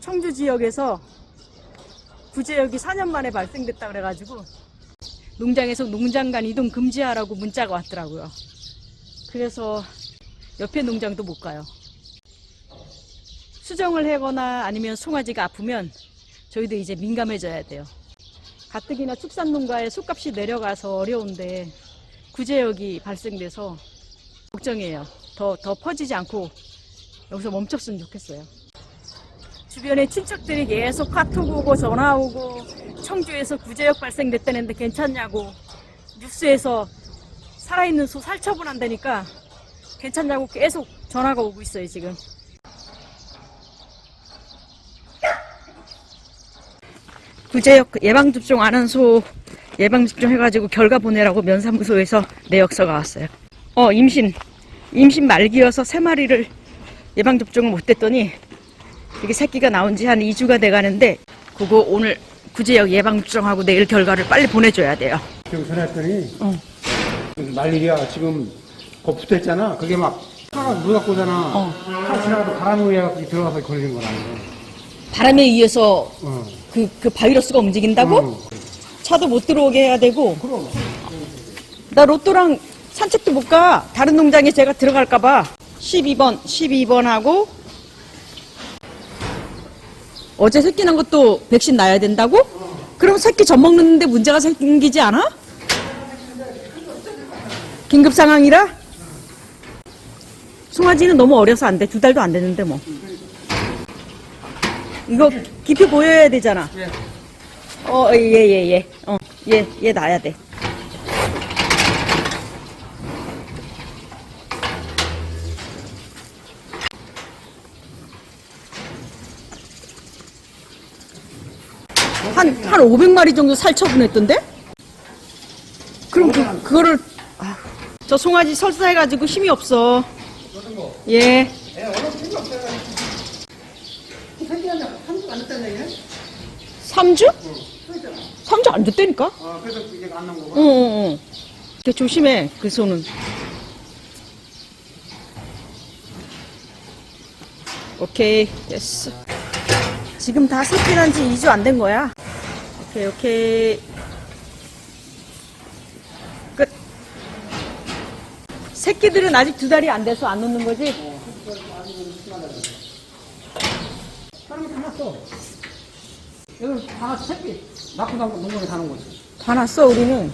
청주 지역에서 구제역이 4년 만에 발생됐다 그래가지고 농장에서 농장 간 이동 금지하라고 문자가 왔더라고요. 그래서 옆에 농장도 못 가요. 수정을 하거나 아니면 송아지가 아프면 저희도 이제 민감해져야 돼요. 가뜩이나 축산농가의 속값이 내려가서 어려운데 구제역이 발생돼서 걱정이에요. 더, 더 퍼지지 않고 여기서 멈췄으면 좋겠어요. 주변에 친척들이 계속 카톡 오고 전화 오고 청주에서 구제역 발생됐다는데 괜찮냐고 뉴스에서 살아있는 소 살처분한다니까 괜찮냐고 계속 전화가 오고 있어요 지금. 구제역 예방접종 안 한 소 예방접종 해가지고 결과 보내라고 면사무소에서 내역서가 왔어요. 어 임신. 임신 말기여서 세 마리를 예방접종을 못했더니 이게 새끼가 나온 지 한 2주가 돼 가는데 그거 오늘 구제역 예방접종하고 내일 결과를 빨리 보내줘야 돼요. 지금 전화했더니 어. 무슨 난리야 지금 거 붙어있잖아 그게 막 차가 물 갖고 오잖아 어. 차 지나가도 바람이 위에 들어가서 걸리는 거라고 바람에 의해서 어. 그, 그 바이러스가 움직인다고? 어. 차도 못 들어오게 해야 되고. 그럼 나 로또랑 산책도 못 가. 다른 농장에 제가 들어갈까봐. 12번, 12번하고. 어제 새끼 난 것도 백신 놔야 된다고? 그럼 새끼 젖 먹는데 문제가 생기지 않아? 긴급 상황이라? 송아지는 너무 어려서 안 돼. 두 달도 안 됐는데 뭐. 이거 깊이 보여야 되잖아. 어, 예, 예, 예. 어, 얘, 얘 놔야 돼. 한, 한 500마리 정도 살처분했던데? 그럼 그, 그거를, 아, 저 송아지 설사해가지고 힘이 없어. 예. 한주안 됐다는 얘기야? 3주? 3주 안 됐다니까? 어 그래서 이게 안 나온 응, 거구나 응, 응. 이렇게 조심해, 그 손은. 오케이, 됐어. 지금 다난지 2주 안 된 거야. 오케이, 오케이. 끝. 새끼들은 아직 두 달이 안 돼서 안 놓는 거지? 다른 거다 났어 여기 다 새끼 낳고 거 농장에 사는 거지 다 났어, 우리는.